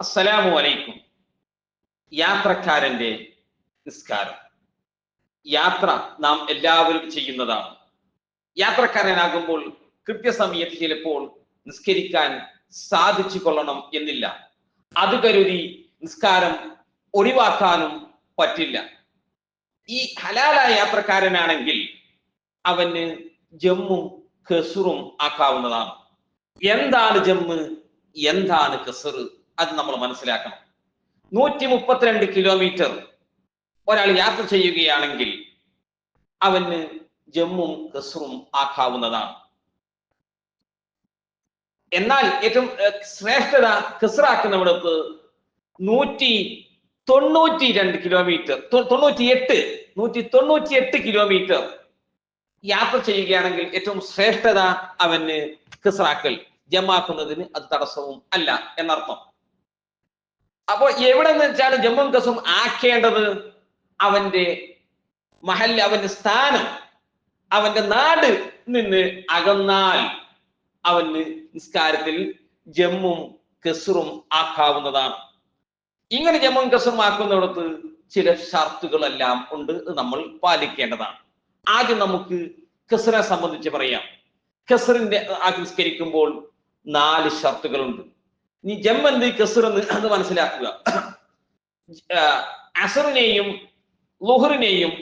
അസ്സലാമു അലൈക്കും. യാത്രക്കാരന്റെ നിസ്കാരം. യാത്ര നാം എല്ലാവരും ചെയ്യുന്നതാണ്. യാത്രക്കാരനാകുമ്പോൾ കൃത്യസമയത്ത് ചിലപ്പോൾ നിസ്കരിക്കാൻ സാധിച്ചു കൊള്ളണം എന്നില്ല. അത് കരുതി നിസ്കാരം ഒഴിവാക്കാനും പറ്റില്ല. ഈ ഹലാലായ യാത്രക്കാരനാണെങ്കിൽ അവന് ജമ്മും ഖസുറും ആക്കാവുന്നതാണ്. എന്താണ് ജമ്മ്? എന്താണ് ഖസർ അത് നമ്മൾ മനസ്സിലാക്കണം. നൂറ്റി മുപ്പത്തിരണ്ട് കിലോമീറ്റർ ഒരാൾ യാത്ര ചെയ്യുകയാണെങ്കിൽ അവന് ജമ്മും കസറും ആക്കാവുന്നതാണ്. എന്നാൽ ഏറ്റവും ശ്രേഷ്ഠത കസറാക്കുന്നവിടത്ത് നൂറ്റി തൊണ്ണൂറ്റി രണ്ട് കിലോമീറ്റർ തൊണ്ണൂറ്റി എട്ട് നൂറ്റി തൊണ്ണൂറ്റി എട്ട് കിലോമീറ്റർ യാത്ര ചെയ്യുകയാണെങ്കിൽ ഏറ്റവും ശ്രേഷ്ഠത അവന് കസറാക്കൽ ജമാക്കുന്നതിന് അത് തടസ്സവും അല്ല എന്നർത്ഥം. അപ്പോ എവിടെ നിന്ന് വെച്ചാണ് ജമ്മും കസും ആക്കേണ്ടത് അവന്റെ മഹൽ അവന്റെ സ്ഥാനം അവന്റെ നാട് നിന്ന് അകന്നാൽ അവന് നിസ്കാരത്തിൽ ജമ്മും കസുറും ആക്കാവുന്നതാണ്. ഇങ്ങനെ ജമ്മും കസുറും ആക്കുന്നിടത്ത് ചില ഷർത്തുകളെല്ലാം ഉണ്ട് നമ്മൾ പാലിക്കേണ്ടതാണ്. ആദ്യം നമുക്ക് ഖസറിനെ സംബന്ധിച്ച് പറയാം. ഖസറിന്റെ ആവിഷ്കരിക്കുമ്പോൾ നാല് ഷർത്തുകളുണ്ട്. നീ ജമ്മന്ത് കസർ എന്ന് അത് മനസ്സിലാക്കുക. അസറിനെയും ലുഹറിനെയും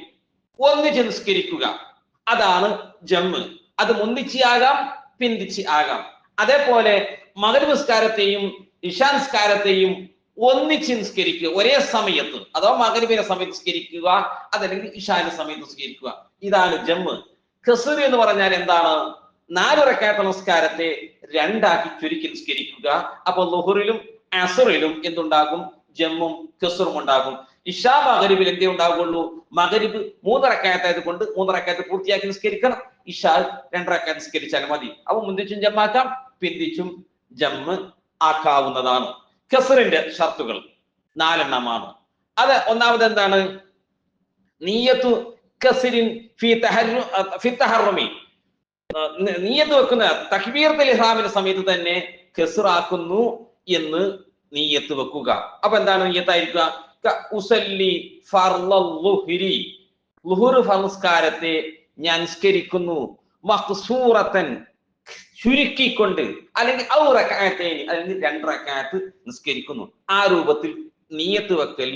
ഒന്നിച്ച് നിസ്കരിക്കുക. അതാണ് ജമ്മ് അത് മുന്തിച്ച് ആകാം പിന്തിച്ച് ആകാം. അതേപോലെ മകര നിസ്കാരത്തെയും ഇഷാ നിസ്കാരത്തെയും ഒന്നിച്ച് നിസ്കരിക്കുക. ഒരേ സമയത്ത്. അഥവാ മകരവിനെ സമയത്ത് നിസ്കരിക്കുക അതല്ലെങ്കിൽ ഇഷാന്റെ സമയത്ത് നിസ്കരിക്കുക. ഇതാണ് ജമ്മ് ഖസർ എന്ന് പറഞ്ഞാൽ എന്താണ്? നാല് റക്കാത്ത നമസ്കാരത്തെ രണ്ടാക്കി ചുരുക്കി നിസ്കരിക്കുക. അപ്പൊ ലുഹറിലും അസറിലും എന്തുണ്ടാകും? ജമ്മും കെസറും ഉണ്ടാകും. ഇഷാ മകരിബിൽ എന്തേ ഉണ്ടാവുകയുള്ളൂ? മകരിബ് മൂന്നിറക്കായത്തായത് കൊണ്ട് മൂന്നിറക്കായത്ത് പൂർത്തിയാക്കി നിസ്കരിക്കണം. ഇഷാ രണ്ടറക്കായത്ത് നിസ്കരിച്ചാൽ മതി. അപ്പൊ മുന്തിച്ചും ജമ്മാക്കാം പിന്തിച്ചും ജമ്മ് ആക്കാവുന്നതാണ്. കെസറിന്റെ ഷർത്തുകൾ നാലെണ്ണമാണ്. അത് ഒന്നാമത് എന്താണ്? നീയത്തു കസിരിൻ ഫി തഹറു ഫി തഹറുമി. നീയത്ത് വെക്കുന്ന? തക്ബീർത്തുൽ ഇഹാമിന്റെ സമയത്ത് തന്നെ കെസറാക്കുന്നു എന്ന് നീയത്ത് വെക്കുക. അപ്പൊ എന്താണ് നീയത്തായിരിക്കുക? ഉസല്ലി ളുഹുർ ഞാൻ സ്കരിക്കുന്നു മഖ്സൂറത്തൻ ചുരുക്കിക്കൊണ്ട് അല്ലെങ്കിൽ അല്ലെങ്കിൽ രണ്ട് റക്അത്ത് നിസ്കരിക്കുന്നു. ആ രൂപത്തിൽ നീയത്ത് വെക്കൽ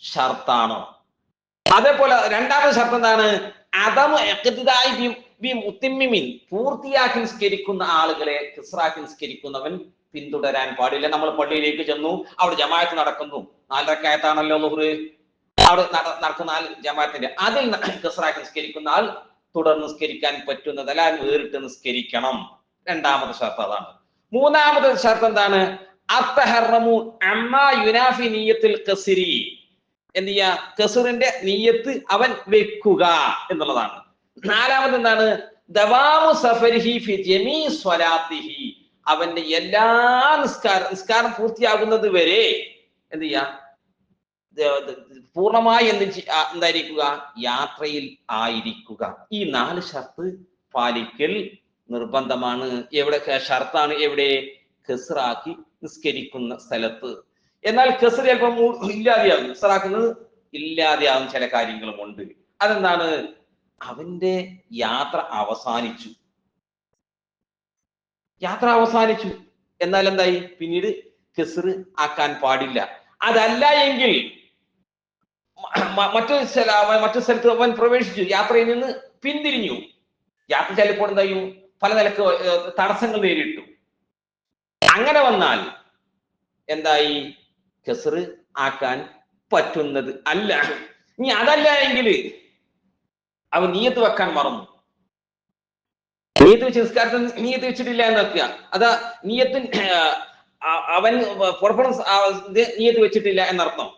ഷർത്താണോ? അതേപോലെ രണ്ടാമത്തെ ഷർത്ത് എന്താണ്? അതമ ബി പൂർത്തിയാക്കി നിസ്കരിക്കുന്ന ആളുകളെ കിസ്റാക്കി നിസ്കരിക്കുന്നവൻ പിന്തുടരാൻ പാടില്ല. നമ്മൾ പള്ളിയിലേക്ക് ചെന്നു അവിടെ ജമാഅത്ത് നടക്കുന്നു. നാലരക്കായത്താണല്ലോ ലുഹറ്. അവിടെ നട- നടക്കുന്ന ആൾ ജമാഅത്തിന്റെ. അതിൽ കിസ്റാക്കി നിസ്കരിക്കുന്ന ആൾ തുടർന്ന് നിസ്കരിക്കാൻ പറ്റുന്നതല്ല വേറിട്ട് നിസ്കരിക്കണം. രണ്ടാമത്തെ ഷർത്ത് അതാണ്. മൂന്നാമത്തെ ഷർത്ത് എന്താണ്? അത്തഹറമു അമ്മ യുനാഫി നീയത്തിൽ കസിരി എന്ത് ചെയ്യാ? കസുറിന്റെ നീയത്ത് അവൻ വെക്കുക എന്നുള്ളതാണ്. നാലാമത് എന്താണ്? ദവാമു സഫരിഹി ജമീ അവന്റെ എല്ലാ നിസ്കാരം നിസ്കാരം പൂർത്തിയാകുന്നത് വരെ എന്ത് ചെയ്യാ? പൂർണമായി എന്ത് എന്തായിരിക്കുക? യാത്രയിൽ ആയിരിക്കുക. ഈ നാല് ഷർത്ത് പാലിക്കൽ നിർബന്ധമാണ്. എവിടെ? ഷർത്താണ് എവിടെ? ഖസറാക്കി നിസ്കരിക്കുന്ന സ്ഥലത്ത്. എന്നാൽ ഖസർ ചിലപ്പോൾ ഇല്ലാതെയാകും. ഖസറാക്കുന്നത് ഇല്ലാതെയാകും ചില കാര്യങ്ങളും ഉണ്ട് അതെന്താണ്? അവന്റെ യാത്ര അവസാനിച്ചു. യാത്ര അവസാനിച്ചു. എന്നാൽ എന്തായി? പിന്നീട് കെസർ ആക്കാൻ പാടില്ല. അതല്ല എങ്കിൽ മ- മ- മറ്റൊരു സ്ഥല മറ്റു സ്ഥലത്ത് അവൻ പ്രവേശിച്ചു. യാത്രയിൽ നിന്ന് പിന്തിരിഞ്ഞു. യാത്ര ചിലപ്പോൾ എന്തായും? പല നിലയ്ക്ക് തടസ്സങ്ങൾ നേരിട്ടു. അങ്ങനെ വന്നാൽ എന്തായി? കെസർ ആക്കാൻ പറ്റുന്നത് അല്ല. ഇനി അതല്ല എങ്കിൽ അവൻ നീയത്ത് വെക്കാൻ മറന്നു. നീയത്ത് വെച്ച് നിസ്കാരത്തിൽ നീയത്ത് വെച്ചിട്ടില്ല എന്ന് വെക്കുക അതാ നീയത്ത് അവൻ പെർഫോമൻസ് നീയത്ത് വെച്ചിട്ടില്ല എന്നർത്ഥം.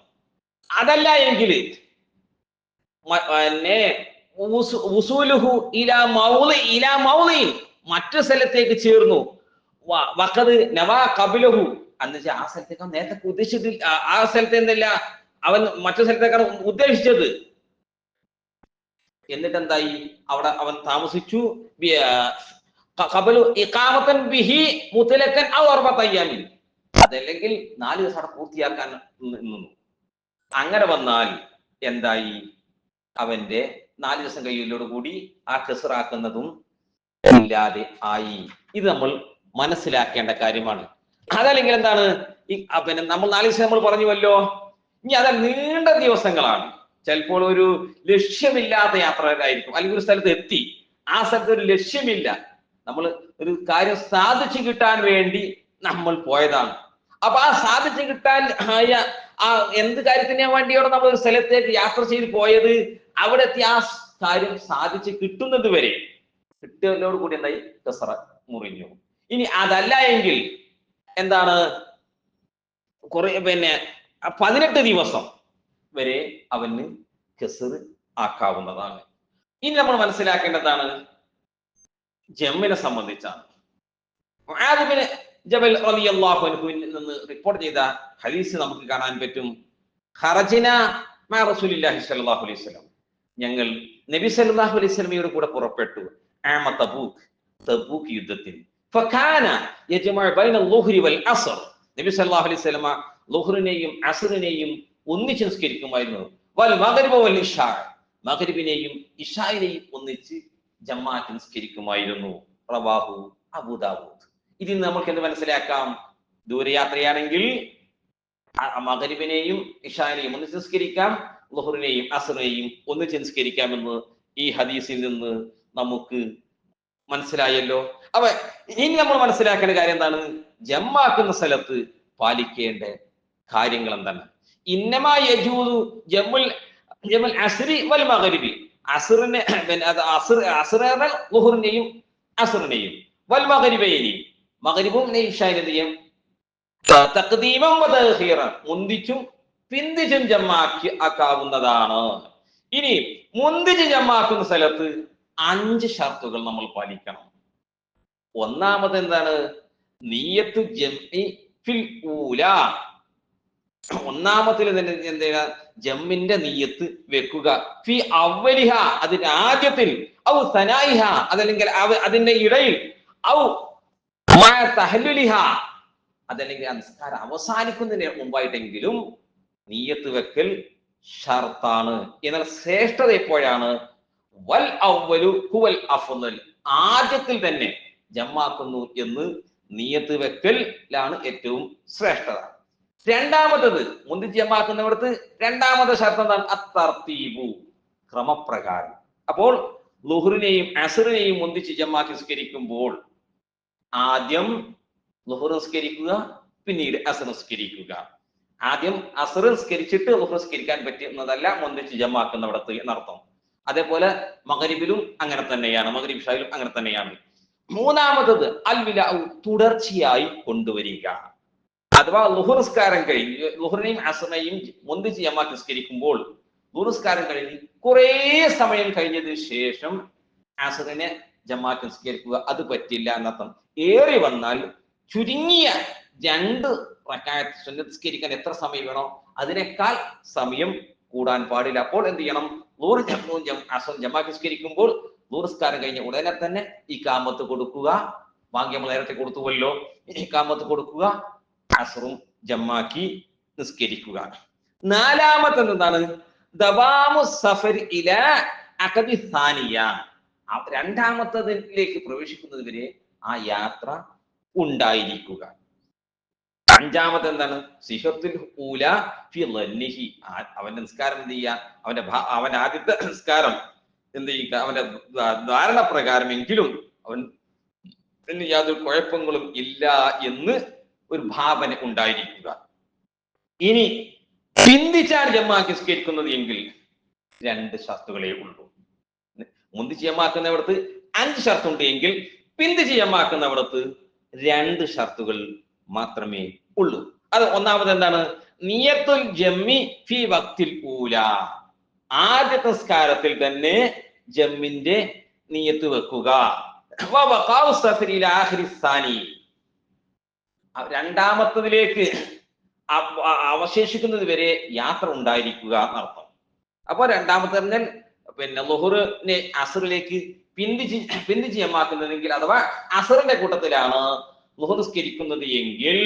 അതല്ല എങ്കിൽ പിന്നെ മറ്റു സ്ഥലത്തേക്ക് ചേർന്നു. വ- വഖദ് നവാ കപിലഹു എന്നുവെച്ചാൽ ആ സ്ഥലത്തേക്ക് നേരത്തെ ഉദ്ദേശിച്ചിട്ടില്ല ആ സ്ഥലത്ത് എന്നല്ല അവൻ മറ്റു സ്ഥലത്തേക്കാണ് ഉദ്ദേശിച്ചത്. എന്നിട്ട് എന്തായി അവിടെ അവൻ താമസിച്ചു. കബലു ഇഖാമത്തൻ ബിഹി മുത്തലക്കൻ അയ്യാമിൻ അതല്ലെങ്കിൽ നാല് ദിവസം അവിടെ പൂർത്തിയാക്കാൻ നിന്നു. അങ്ങനെ വന്നാൽ എന്തായി? അവന്റെ നാല് ദിവസം കഴിയലോട് കൂടി ആ കെസറാക്കുന്നതും ഇല്ലാതെ ആയി. ഇത് നമ്മൾ മനസ്സിലാക്കേണ്ട കാര്യമാണ്. അതല്ലെങ്കിൽ എന്താണ്? ഈ പിന്നെ നമ്മൾ നാല് ദിവസം നമ്മൾ പറഞ്ഞുവല്ലോ. ഇനി അതാ നീണ്ട ദിവസങ്ങളാണ്. ചിലപ്പോൾ ഒരു ലക്ഷ്യമില്ലാത്ത യാത്രകാരായിരിക്കും അല്ലെങ്കിൽ ഒരു സ്ഥലത്ത് എത്തി. ആ സ്ഥലത്ത് ഒരു ലക്ഷ്യമില്ല. നമ്മൾ ഒരു കാര്യം സാധിച്ചു കിട്ടാൻ വേണ്ടി നമ്മൾ പോയതാണ്. അപ്പൊ ആ സാധിച്ചു കിട്ടാൻ ആയ ആ എന്ത് കാര്യത്തിന് വേണ്ടിയോടെ നമ്മൾ ഒരു സ്ഥലത്തേക്ക് യാത്ര ചെയ്ത് പോയത്? അവിടെ എത്തി ആ കാര്യം സാധിച്ച് കിട്ടുന്നത് വരെ. കിട്ടിയതോട് കൂടി എന്തായി? കസറ മുറിഞ്ഞു. ഇനി അതല്ല എങ്കിൽ എന്താണ്? കുറെ പിന്നെ പതിനെട്ട് ദിവസം. വരെ അവന് കെസർ ആക്കാവുന്നതാണ്. ഇനി നമ്മൾ മനസ്സിലാക്കേണ്ടതാണ് ജമ്മിനെ സംബന്ധിച്ചാണ്. ജബൽ അലി അൻഹുവിൽ നിന്ന് റിപ്പോർട്ട് ചെയ്ത ഹദീസ് നമുക്ക് കാണാൻ പറ്റും. ഖറജിന മാ റസൂലില്ലാഹി സ്വല്ലല്ലാഹു അലൈഹി വസല്ലം. ഞങ്ങൾ നബി സല്ലല്ലാഹു അലൈഹി വസല്ലമയുടെ കൂടെ പുറപ്പെട്ടു. ആമ തബൂക്ക് തബൂക്ക് യുദ്ധത്തിൽ നബി സല്ലല്ലാഹു അലൈഹി വസല്ലമ ളുഹ്റിനെയും അസ്റിനെയും ഒന്നിച്ച് നിസ്കരിക്കുമായിരുന്നു. വൽ മഗ്രിബ വൽ ഇശാ മഗ്രിബിനെയും ഇശായിനെയും ഒന്നിച്ച് ജമാഅത്ത് നിസ്കരിക്കുമായിരുന്നു. റവാഹു അബൂദാവൂദ് ഇതിൽ നമുക്ക് എന്ത് മനസ്സിലാക്കാം? ദൂരയാത്രയാണെങ്കിൽ മകരിബിനെയും ഇഷായിനെയും ഒന്നിച്ച് നിസ്കരിക്കാം ലുഹറിനെയും അസറിനെയും ഒന്നിച്ച് നിസ്കരിക്കാമെന്ന് ഈ ഹദീസിൽ നിന്ന് നമുക്ക് മനസ്സിലായല്ലോ. അപ്പൊ ഇനി നമ്മൾ മനസ്സിലാക്കേണ്ട കാര്യം എന്താണ്? ജമ്മാക്കുന്ന സ്ഥലത്ത് പാലിക്കേണ്ട കാര്യങ്ങൾ എന്താണ്? ഇന്നമാ യജൂദു അസ്രി വൽ മഗ്രിബി. അസറിനെ പിന്നെ അത് അസർ അസറിനെ ലുഹറിനെയും അസറിനെയും. വൽ മഗ്രിബും ഇഷാനും എന്ത് ചെയ്യും? ത- തഖ്ദീമം മുന്തിച്ചും പിന്തിച്ചും ജമ്മാക്കി ആക്കാവുന്നതാണ്. ഇനി മുന്തിച്ച് ജമാക്കുന്ന സ്ഥലത്ത് അഞ്ച് ഷർത്തുകൾ നമ്മൾ പാലിക്കണം. ഒന്നാമത് എന്താണ് നീയത്ത് ജംഇ ഫിൽ ഊല. ഒന്നാമത്തിൽ തന്നെ എന്ത് ചെയ്യുക? ജമ്മിന്റെ നീയത്ത് വെക്കുക. ഫി അവലിഹ അതിന്റെ ആദ്യത്തിൽ. ഔ സനായിഹ അതല്ലെങ്കിൽ അതിന്റെ ഇടയിൽ. ഔ തഹലുലിഹ അതല്ലെങ്കിൽ ആ നിസ്കാരം അവസാനിക്കുന്നതിന് മുമ്പായിട്ടെങ്കിലും നീയത്ത് വെക്കൽ ഷർത്താണ്. എന്നാൽ ശ്രേഷ്ഠത എപ്പോഴാണ്? വൽ അവലു ഹുവൽ അഫ്ളൽ ആദ്യത്തിൽ തന്നെ ജമ്മാക്കുന്നു എന്ന് നീയത്ത് വെക്കലാണ് ഏറ്റവും ശ്രേഷ്ഠത. രണ്ടാമത്തത് മുന്തിച്ച് ജമ്മാക്കുന്നിടത്ത് രണ്ടാമത്തെ ഷർത്ത് എന്താണ്? അത്തർത്തീബു. ക്രമപ്രകാരം. അപ്പോൾ ലുഹറിനെയും അസറിനെയും മുന്തിച്ച് ജമാക്കി നിസ്കരിക്കുമ്പോൾ ആദ്യം ലുഹർ നിസ്കരിക്കുക പിന്നീട് അസർ നിസ്കരിക്കുക. ആദ്യം അസർ നിസ്കരിച്ചിട്ട് ലുഹർ നിസ്കരിക്കാൻ പറ്റുന്നതല്ല മുന്തിച്ച് ജമാക്കുന്നവിടത്ത് എന്നർത്ഥം. അതേപോലെ മകരിബിലും അങ്ങനെ തന്നെയാണ്. മകരിബ് ഷായിലും അങ്ങനെ തന്നെയാണ്. മൂന്നാമത്തത് അൽവില തുടർച്ചയായി കൊണ്ടുവരിക. അഥവാ ലുഹുനിസ്കാരം കഴിഞ്ഞ് ലുഹറിനെയും അസറിനെയും മുന്തിച്ച് ജമാക്ക് നിസ്കരിക്കുമ്പോൾ ലുഹുനിസ്കാരം കഴിഞ്ഞ് കുറേ സമയം കഴിഞ്ഞതിന് ശേഷം അസറിനെ ജമാഅത്ത് നിസ്കരിക്കുക അത് പറ്റില്ല എന്നർത്ഥം. ഏറി വന്നാൽ ചുരുങ്ങിയ രണ്ട് റക്കായത്ത് നിസ്കരിക്കാൻ എത്ര സമയം വേണോ അതിനേക്കാൾ സമയം കൂടാൻ പാടില്ല. അപ്പോൾ എന്ത് ചെയ്യണം? നൂറ് ജമാഅത്ത് ജമാക്ക് നിസ്കരിക്കുമ്പോൾ നൂറുസ്കാരം കഴിഞ്ഞ ഉടനെ തന്നെ ഈ കാമത്ത് കൊടുക്കുക. വാങ്ങി നമ്മൾ നേരത്തെ കൊടുത്തുവല്ലോ. ഈ കാമത്ത് കൊടുക്കുക. അസറും ജമ്മാക്കി നിസ്കരിക്കുക. നാലാമത്തെ എന്താണ്? ദവാമു സഫർ ഇല ആ രണ്ടാമത്തതിലേക്ക് പ്രവേശിക്കുന്നത് വരെ ആ യാത്ര ഉണ്ടായിരിക്കുക. അഞ്ചാമത്തെ എന്താണ്? സിഹത്തുൽ ഊല ഫി ലന്നിഹി അവന്റെ നിസ്കാരം എന്ത് ചെയ്യുക? അവന്റെ അവൻ ആദ്യത്തെ നിസ്കാരം എന്ത് ചെയ്യുക? അവന്റെ ധാരണ പ്രകാരമെങ്കിലും അവൻ യാതൊരു കുഴപ്പങ്ങളും ഇല്ല എന്ന് ഒരു ഭാവന ഉണ്ടായിരിക്കുക. ഇനി ചിന്തിച്ചാൽ ജമ്മാക്കി സ്കരിക്കുന്നത് എങ്കിൽ രണ്ട് ഷർത്തുകളേ ഉള്ളൂ. മുന്തിച്ച് ജമാക്കുന്നവിടത്ത് അഞ്ച് ഷർത്തുണ്ട് എങ്കിൽ പിന്തിച്ച് ജമാക്കുന്നവിടത്ത് രണ്ട് ഷർത്തുകൾ മാത്രമേ ഉള്ളൂ. അത് ഒന്നാമത് എന്താണ്? നിയത്തുൽ ജമ്മി ഫി വക്തിൽ ഊല. ആദ്യ നിസ്കാരത്തിൽ തന്നെ ജമ്മിന്റെ നിയത്ത് വെക്കുക. രണ്ടാമത്തതിലേക്ക് അവശേഷിക്കുന്നത് വരെ യാത്ര ഉണ്ടായിരിക്കുക എന്നർത്ഥം. അപ്പൊ രണ്ടാമത്തെ പറഞ്ഞാൽ പിന്നെ ലുഹുറിനെ അസറിലേക്ക് പിന്തിച്ച് പിന്തിച്ച് ജമാക്കുന്നതെങ്കിൽ അഥവാ അസറിന്റെ കൂട്ടത്തിലാണ് ലുഹുറിസ്കരിക്കുന്നത് എങ്കിൽ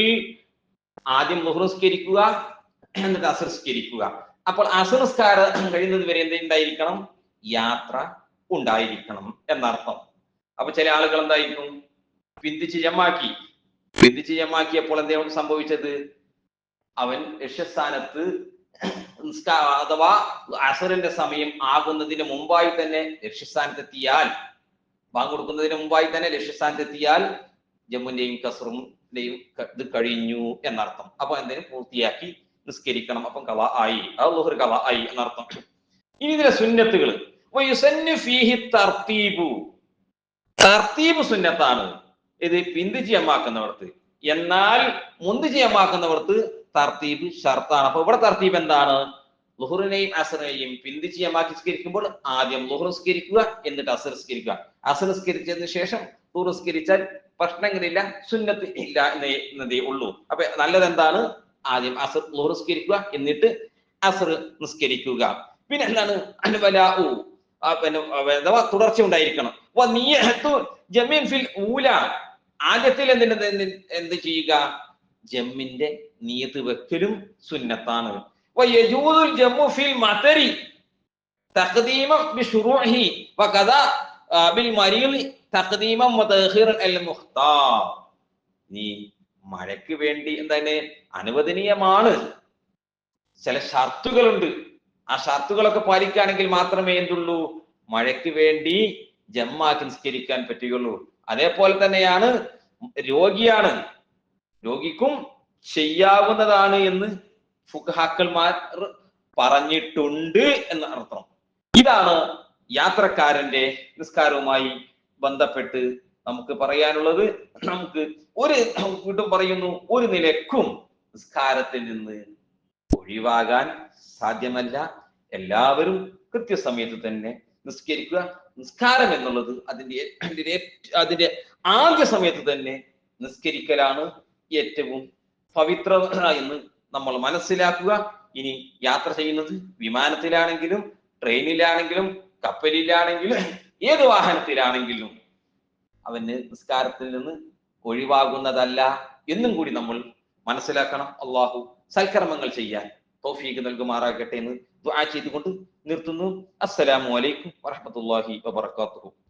ആദ്യം ലുഹുറിസ്കരിക്കുക എന്നിട്ട് അസർസ്കരിക്കുക അപ്പോൾ അസർസ്കാരം കഴിയുന്നത് വരെ എന്തുണ്ടായിരിക്കണം യാത്ര ഉണ്ടായിരിക്കണം എന്നർത്ഥം. അപ്പൊ ചില ആളുകൾ എന്തായിരിക്കും? പിന്തിച്ച് ജമാക്കി ജമാക്കിയപ്പോൾ എന്താണ് സംഭവിച്ചത്? അവൻ ലക്ഷ്യസ്ഥാനത്ത് അഥവാ അസറിന്റെ സമയം ആകുന്നതിന് മുമ്പായി തന്നെ ലക്ഷ്യസ്ഥാനത്തെത്തിയാൽ ബാങ്ക് കൊടുക്കുന്നതിന് മുമ്പായി തന്നെ ലക്ഷ്യസ്ഥാനത്തെത്തിയാൽ ജമ്മുന്റെയും കസറിന്റെയും ഇത് കഴിഞ്ഞു എന്നർത്ഥം. അപ്പൊ എന്തിനും പൂർത്തിയാക്കി നിസ്കരിക്കണം. അപ്പം കവ ആയി. അതൊരു കവ ആയി എന്നർത്ഥം. ഇനി ഇതിലെ സുന്നത്തുകൾ. തർത്തീബ് സുന്നത്താണ്. ഇത് പിന്തിച്ച് ജമാക്കുന്നവർക്ക് എന്നാൽ മുന്ത് ജമാക്കുന്നവർക്ക് തർത്തീബ് ഷർത്താണ്. അപ്പൊ ഇവിടെ തർത്തീബ് എന്താണ്? ലുഹറിനെയും അസറിനെയും പിന്തിച്ച് ജമാക്കി സ്കരിക്കുമ്പോൾ ആദ്യം ലുഹർ സ്കരിക്കുക എന്നിട്ട് അസർ സ്കരിക്കുക അസർ സ്കരിച്ചതിന് ശേഷം ലുഹർ പ്രശ്നങ്ങളില്ല സുന്നത്ത് ഇല്ല എന്നേ എന്നതേ ഉള്ളൂ. അപ്പൊ നല്ലത് എന്താണ് ആദ്യം അസർ ലുഹർ സ്കരിക്കുക എന്നിട്ട് അസർ നിസ്കരിക്കുക. പിന്നെ എന്താണ്? അനുവലാഉ പിന്നെ തുടർച്ച ഉണ്ടായിരിക്കണം. ഫിൽ ഊല. ആദ്യത്തിൽ എന്തിന്റെ എന്ത് ചെയ്യുക? ജമ്മിന്റെ നീത്ത് വെക്കലും സുന്നത്താണ്. മഴയ്ക്ക് വേണ്ടി എന്താണ്? അനുവദനീയമാണ്. ചില ഷർത്തുകളുണ്ട്. ആ ഷർത്തുകളൊക്കെ പാലിക്കുകയാണെങ്കിൽ മാത്രമേ എന്തുള്ളൂ? മഴയ്ക്ക് വേണ്ടി ജമ്മാക്കി നിസ്കരിക്കാൻ പറ്റുകയുള്ളൂ. അതേപോലെ തന്നെയാണ് രോഗിയാണ്. രോഗിക്കും ചെയ്യാവുന്നതാണ് എന്ന് ഫുഹാക്കന്മാർ പറഞ്ഞിട്ടുണ്ട് എന്ന അർത്ഥം. ഇതാണ് യാത്രക്കാരന്റെ നിസ്കാരവുമായി ബന്ധപ്പെട്ട് നമുക്ക് പറയാനുള്ളത്. നമുക്ക് ഒരു വീണ്ടും പറയുന്നു ഒരു നിലക്കും നിസ്കാരത്തിൽ നിന്ന് ഒഴിവാകാൻ സാധ്യമല്ല. എല്ലാവരും കൃത്യസമയത്ത് തന്നെ നിസ്കരിക്കുക നിസ്കാരം എന്നുള്ളത് അതിന്റെ അതിന്റെ അതിന്റെ ആദ്യ സമയത്ത് തന്നെ നിസ്കരിക്കലാണ് ഏറ്റവും പവിത്ര എന്ന് നമ്മൾ മനസ്സിലാക്കുക. ഇനി യാത്ര ചെയ്യുന്നത് വിമാനത്തിലാണെങ്കിലും ട്രെയിനിലാണെങ്കിലും കപ്പലിലാണെങ്കിലും ഏത് വാഹനത്തിലാണെങ്കിലും അവന് നിസ്കാരത്തിൽ നിന്ന് ഒഴിവാകുന്നതല്ല എന്നും കൂടി നമ്മൾ മനസ്സിലാക്കണം. അള്ളാഹു സൽക്കർമ്മങ്ങൾ ചെയ്യാൻ തോഫീക്ക് നൽകുമാറാകട്ടെ എന്ന് ദുആ ചെയ്തുകൊണ്ട് നിർത്തുന്നു. അസ്സലാമു അലൈക്കും വറഹ്മത്തുള്ളാഹി വബറകാതുഹു.